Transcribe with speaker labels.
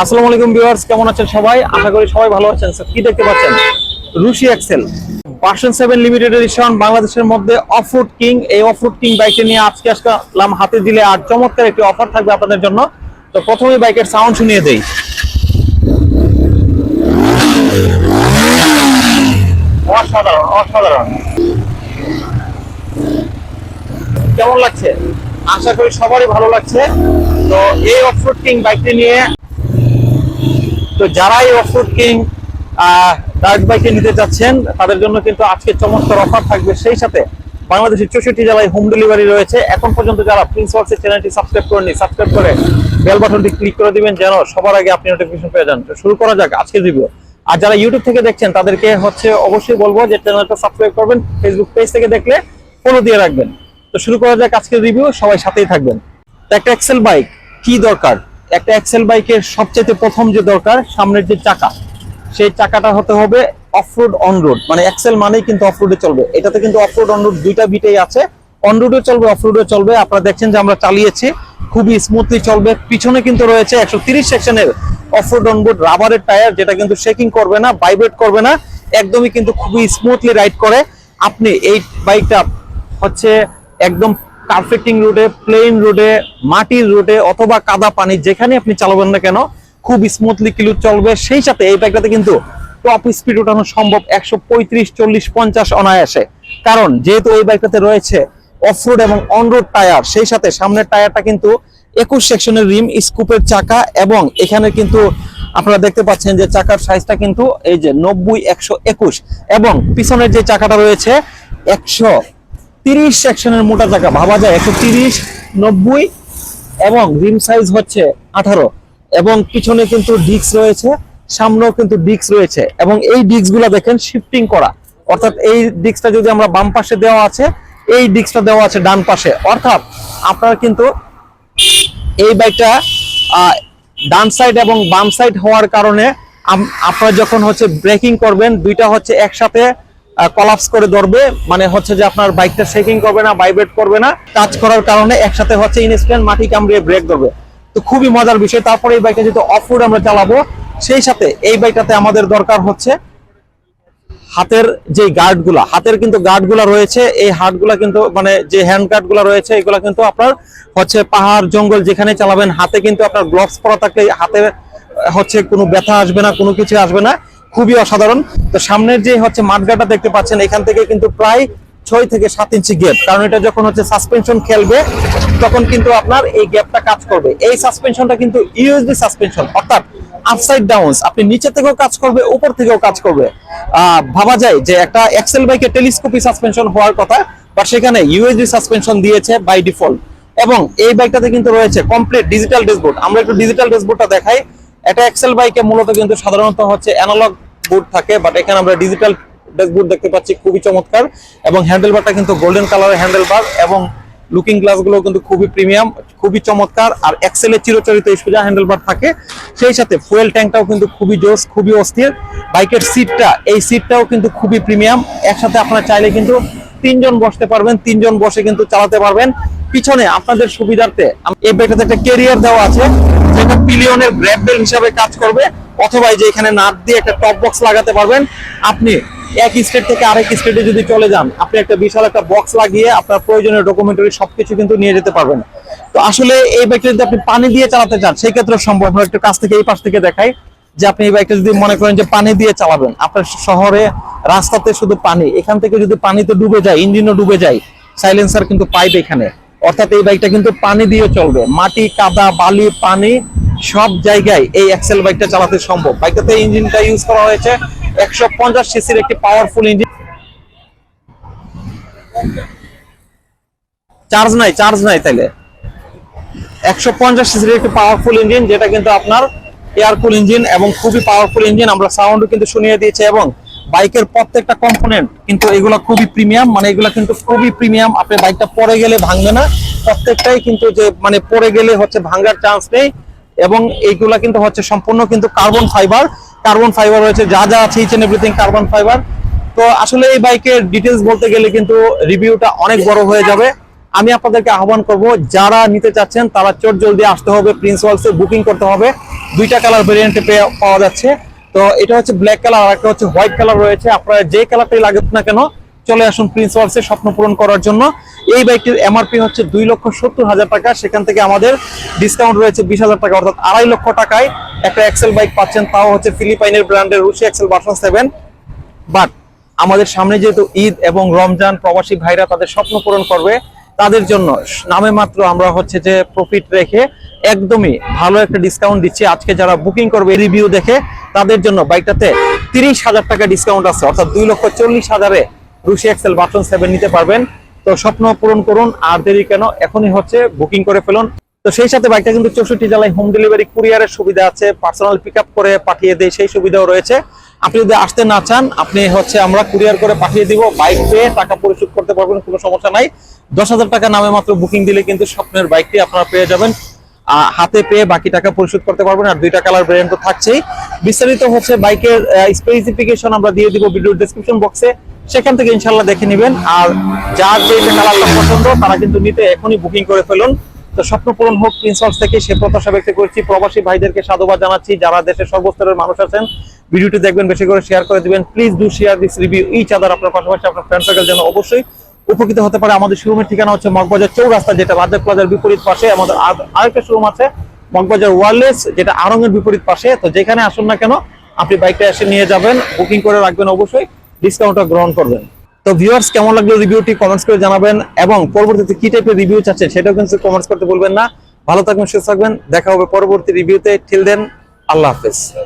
Speaker 1: আসসালামু আলাইকুম ভিউয়ার্স কেমন আছেন সবাই? আশা করি সবাই ভালো আছেন। So, কি দেখতে পাচ্ছেন? Rusi Excel version seven limited edition বাংলাদেশের মধ্যে অফরুট কিং এই অফরুট কিং বাইকটি নিয়ে আজকে আসলাম হাতে দিলে আর চমৎকার একটি অফার থাকবে আপনাদের জন্য। তো প্রথমেই বাইকের সাউন্ড শুনিয়ে দেই। অসাধারণ অসাধারণ। কেমন লাগছে? আশা করি সবারই ভালো লাগছে। তো এই অফরোড কিং বাইকটি নিয়ে তো যারা এই অফরোড কিং ডার্ট বাইকে নিতে চাচ্ছেন, তাদের জন্য কিন্তু আজকে চমৎকার অফার থাকবে। সেই সাথে বাংলাদেশের চৌষট্টি জেলায় হোম ডেলিভারি রয়েছে। এখন পর্যন্ত যারা প্রিন্স চ্যানেলটি সাবস্ক্রাইব করেনি সাবস্ক্রাইব করে বেল বাটনটি ক্লিক করে দিবেন, যেন সবার আগে আপনি নোটিফিকেশন পেয়ে যান। শুরু করা যাক আজকে রিভিউ আর যারা ইউটিউব থেকে দেখছেন, তাদেরকে হচ্ছে অবশ্যই বলব যে চ্যানেলটা সাবস্ক্রাইব করবেন ফেসবুক পেজ থেকে দেখলে ফলো দিয়ে রাখবেন। তো শুরু করা যাক আজকের রিভিউ সবাই সাথেই থাকবেন। একটা এক্সেল বাইক কি দরকার? একটা এক্সেল বাইকের সবচেয়ে প্রথম যে দরকার, সামনের যে চাকা, সেই চাকাটা হতে হবে অফরোড অন রোড মানে এক্সেল মানেই কিন্তু অফরোডে চলবে। এটাতে কিন্তু অফরোড অন রোড দুইটা বিটেই আছে। অন রোডে চলবে অফরোডে চলবে। আপনারা দেখছেন যে আমরা চালিয়েছি। খুবই স্মুথলি চলবে। পিছনে কিন্তু রয়েছে একশো সেকশনের অফরোড রোড রাবারের টায়ার যেটা কিন্তু শেকিং করবে না ভাইব্রেট করবে না, একদমই কিন্তু খুবই স্মুথলি রাইড করে। আপনি এই বাইকটা হচ্ছে একদম কার্পেটিং রোডে প্লেন রোডে, মাটির রোডে অথবা কাদা পানি যেখানে আপনি চালাবেন না কেন, খুব স্মুথলি কিলু চলবে। সেই সাথে এই বাইকটাতে কিন্তু টপ স্পিড ওঠানো সম্ভব একশো পঁয়ত্রিশ, চল্লিশ, পঞ্চাশ অনায়াসে। কারণ যেহেতু এই বাইকটাতে রয়েছে অফরোড এবং অনরোড টায়ার সেই সাথে সামনের টায়ারটা কিন্তু একুশ সেকশনের রিম স্কুপের চাকা এবং এখানে কিন্তু আপনারা দেখতে পাচ্ছেন যে চাকার সাইজটা কিন্তু এই যে নব্বই, একশো একুশ এবং পিছনের যে চাকাটা রয়েছে একশো তিরিশ সেকশনের মোটা চাকা, ভাবা যায় একশো তিরিশ, নব্বই এবং রিম সাইজ হচ্ছে আঠারো। এবং পিছনে কিন্তু ডিস্ক রয়েছে, সামনেও কিন্তু ডিস্ক রয়েছে এবং এই ডিস্কগুলা দেখেন শিফটিং করা। অর্থাৎ এই ডিস্কটা যদি আমরা বাম পাশে দেওয়া আছে, এই ডিস্কটা দেওয়া আছে ডান পাশে। অর্থাৎ আপনার কিন্তু এই বাইকটা ডান সাইড এবং বাম সাইড হওয়ার কারণে আপনারা যখন হচ্ছে ব্রেকিং করবেন, দুইটা হচ্ছে একসাথে কলাপস করে ধরবে। মানে হচ্ছে যে আপনার বাইকটা শেকিং করবে না ভাইব্রেট করবে না। টাচ করার কারণে একসাথে হচ্ছে ইনস্ট্যান্ট মাটি কামড়িয়ে ব্রেক ধরবে। তো খুবই মজার বিষয়। তারপরে এই বাইকটা যেহেতু অফ রোড আমরা চালাবো, সেই সাথে এই বাইকটাতে আমাদের দরকার হচ্ছে হাতের যে গার্ডগুলা হাতের কিন্তু গার্ডগুলা রয়েছে। এই হাতগুলা কিন্তু মানে যে হ্যান্ড গার্ডগুলা রয়েছে, এগুলা কিন্তু আপনার হচ্ছে পাহাড়, জঙ্গল যেখানে চালাবেন, হাতে কিন্তু আপনার গ্লোভস পরা থাকলে হাতে হচ্ছে কোনো ব্যথা আসবে না, কোনো কিছু আসবে না। খুবই অসাধারণ। তো সামনের যে হচ্ছে মাঠগাটা দেখতে পাচ্ছেন, এখান থেকে কিন্তু প্রায় ছয় থেকে সাত ইঞ্চি গ্যাপ কারণ এটা যখন হচ্ছে সাসপেনশন খেলবে, তখন কিন্তু আপনার এই গ্যাপটা কাজ করবে। এই সাসপেনশনটা কিন্তু ইউএসডি সাসপেনশন অর্থাৎ আপসাইড ডাউন আপনি নিচে থেকেও কাজ করবে, উপর থেকেও কাজ করবে। ভাবা যায় যে একটা এক্সেল বাইকে টেলিস্কোপি সাসপেনশন হওয়ার কথা বা সেখানে ইউএসডি সাসপেনশন দিয়েছে বাই ডিফল্ট এবং এই বাইকটাতে কিন্তু রয়েছে কমপ্লিট ডিজিটাল ড্যাশবোর্ড আমরা একটু ডিজিটাল ড্যাশবোর্ডটা দেখাই। এটা এক্সেল বাইকে মূলত কিন্তু সাধারণত হচ্ছে অ্যানালগ বোর্ড থাকে বাট এখানে আমরা ডিজিটাল ড্যাশবোর্ড দেখতে পাচ্ছি, খুবই চমৎকার। এবং হ্যান্ডেলবারটা কিন্তু গোল্ডেন কালারের হ্যান্ডেলবার এবং লুকিং গ্লাসগুলো কিন্তু খুবই প্রিমিয়াম খুবই চমৎকার। আর এক্সেলের চিরচরিত সোজা হ্যান্ডেলবার থাকে। সেই সাথে ফুয়েল ট্যাঙ্কটাও কিন্তু খুবই জোস খুবই অস্থির। বাইকের সিটটা এই সিটটাও কিন্তু খুবই প্রিমিয়াম একসাথে আপনারা চাইলে কিন্তু তিনজন বসতে পারবেন, তিনজন বসে কিন্তু চালাতে পারবেন। পিছনে আপনাদের সুবিধার্থে এই বাইকটাতে একটা ক্যারিয়ার দেওয়া আছে, যেটা পিলিয়নের গ্র্যাব বেল হিসাবে কাজ করবে, অথবা যে এখানে নাট দিয়ে একটা টপ বক্স লাগাতে পারবেন। আপনি এক স্টেট থেকে আরেক স্টেটে যদি চলে যান, আপনি একটা বিশাল একটা বক্স লাগিয়ে আপনার প্রয়োজনীয় ডকুমেন্টারি সবকিছু কিন্তু নিয়ে যেতে পারবেন। তো আসলে এই বাইকটা যদি আপনি পানি দিয়ে চালাতে চান, সেই ক্ষেত্রে সম্ভব। আমরা একটু কাছ থেকে এই পাশ থেকে দেখাই যে আপনি এই বাইকটা যদি মনে করেন যে পানি দিয়ে চালাবেন, আপনার শহরে, রাস্তাতে শুধু পানি, এখান থেকে যদি পানিতে ডুবে যায়, ইঞ্জিনও ডুবে যায় সাইলেন্সার কিন্তু পাইপ এখানে। অর্থাৎ এই বাইকটা কিন্তু পানি দিয়ে চলবে। মাটি, কাদা, বালি, পানি সব জায়গায় এই এক্সেল বাইকটা চালাতে সম্ভব। বাইকটাতে ইঞ্জিনটা ইউজ করা হয়েছে। একশো পঞ্চাশ সিসির একটি পাওয়ারফুল ইঞ্জিন চার্জ নাই চার্জ নাই তাইলে। একশো পঞ্চাশ সিসির একটি পাওয়ারফুল ইঞ্জিন যেটা কিন্তু আপনার এয়ারকুল ইঞ্জিন এবং খুবই পাওয়ারফুল ইঞ্জিন আমরা সাউন্ডও কিন্তু শুনিয়ে দিয়েছি এবং বাইকের প্রত্যেকটা কম্পোনেন্ট কিন্তু এগুলো খুবই প্রিমিয়াম মানে এগুলো কিন্তু খুবই প্রিমিয়াম আপনি বাইকটা পরে গেলে ভাঙবে না। প্রত্যেকটাই কিন্তু যে মানে পরে গেলে হচ্ছে ভাঙার চান্স নেই। এবং এইগুলা কিন্তু হচ্ছে সম্পূর্ণ কিন্তু কার্বন ফাইবার কার্বন ফাইবার রয়েছে, যা যা আছে each and everything carbon fibre তো আসলে এই বাইকের ডিটেলস বলতে গেলে কিন্তু রিভিউটা অনেক বড় হয়ে যাবে। আমি আপনাদেরকে আহ্বান করব, যারা নিতে চাচ্ছেন, তারা চট জলদি আসতে হবে। প্রিন্স বুকিং করতে হবে। দুইটা কালার ভেরিয়েন্টে পাওয়া যাচ্ছে। তো এটা হচ্ছে ব্ল্যাক কালার আর একটা হচ্ছে হোয়াইট কালার রয়েছে। আপনারা যে কালারটাই লাগুক না কেন, চলে আসুন প্রিন্স ওয়ার্সে স্বপ্ন পূরণ করার জন্য। এই বাইকটির এমআরপি হচ্ছে দুই লক্ষ সত্তর হাজার টাকা। সেখান থেকে আমাদের ডিসকাউন্ট রয়েছে বিশ হাজার টাকা, অর্থাৎ আড়াই লক্ষ টাকায় একটা এক্সেল বাইক পাচ্ছেন। তাও হচ্ছে ফিলিপাইনের ব্র্যান্ডের Rusi Excel version seven but আমাদের সামনে যেহেতু ঈদ এবং রমজান প্রবাসী ভাইরা তাদের স্বপ্ন পূরণ করবে তাদের জন্য। নামে মাত্র আমরা হচ্ছে যে প্রফিট রেখে একদমই ভালো একটা ডিসকাউন্ট দিচ্ছি। আজকে যারা বুকিং করবে রিভিউ দেখে, তাদের জন্য বাইকটাতে তিরিশ হাজার টাকা ডিসকাউন্ট আছে। অর্থাৎ দুই লক্ষ চল্লিশ হাজারে রুশি এক্সেল বাটন সেভেন নিতে পারবেন। তো স্বপ্ন পূরণ করুন, আর দেরি কেন, এখনই হচ্ছে বুকিং করে ফেলুন। তো সেই সাথে বাইকটা কিন্তু চৌষট্টি জেলায় হোম ডেলিভারি কুরিয়ারের সুবিধা আছে। পার্সোনাল পিক করে পাঠিয়ে দেয়, সেই সুবিধাও রয়েছে। আপনি যদি আসতে না চান, আপনি হচ্ছে আমরা কুরিয়ার করে পাঠিয়ে দিব বাইক পেয়ে টাকা পরিশোধ করতে পারবেন, কোনো সমস্যা নাই। দশ হাজার টাকা নামে মাত্র বুকিং দিলে কিন্তু স্বপ্নের বাইকটি আপনারা পেয়ে যাবেন। হাতে পেয়ে বাকি টাকা পরিশোধ করতে পারবেন, আর দুইটা কালার ভেরিয়েন্ট তো থাকছেই। বিস্তারিত হচ্ছে বাইকের স্পেসিফিকেশন আমরা দিয়ে দিব ভিডিও ডেসক্রিপশন বক্সে সেখান থেকে ইনশাল্লাহ দেখে নেবেন। আর যার যে কালারটা পছন্দ, তারা কিন্তু নিতে এখনই বুকিং করে ফেলুন। তো স্বপ্ন পূরণ হোক প্রিন্সলস থেকে সে প্রত্যাশা ব্যক্ত করছি। প্রবাসী ভাইদেরকে সাধুবাদ জানাচ্ছি। যারা দেশের সর্বস্তরের মানুষ আছেন, ভিডিওটি দেখবেন, বেশি করে শেয়ার করে দিবেন। Please do share this review each other আপনার পাশাপাশি আপনার ফ্রেন্ড সার্কেল যেন অবশ্যই উপকৃত হতে পারে। আমাদের শোরুমের ঠিকানা হচ্ছে মগবাজার চৌরাস্তা, যেটা রাজ্য প্লাজার বিপরীত পাশে। আমাদের আর- আরেকটা শোরুম আছে, মগবাজার ওয়ারলেস যেটা আরঙের বিপরীত পাশে। তো যেখানে আসুন না কেন, আপনি বাইকটা এসে নিয়ে যাবেন। বুকিং করে রাখবেন অবশ্যই। ডিসকাউন্টটা গ্রহণ করবেন। তো ভিউয়ার্স কেমন লাগল রিভিউটি কমেন্টস করে জানাবেন এবং পরবর্তীতে কি টাইপের রিভিউ চাচ্ছেন সেটাও কিন্তু কমেন্টস করতে বলবেন না। ভালো থাকবেন, সুস্থ থাকবেন। দেখা হবে পরবর্তী রিভিউতে টিল দেন আল্লাহ হাফেজ।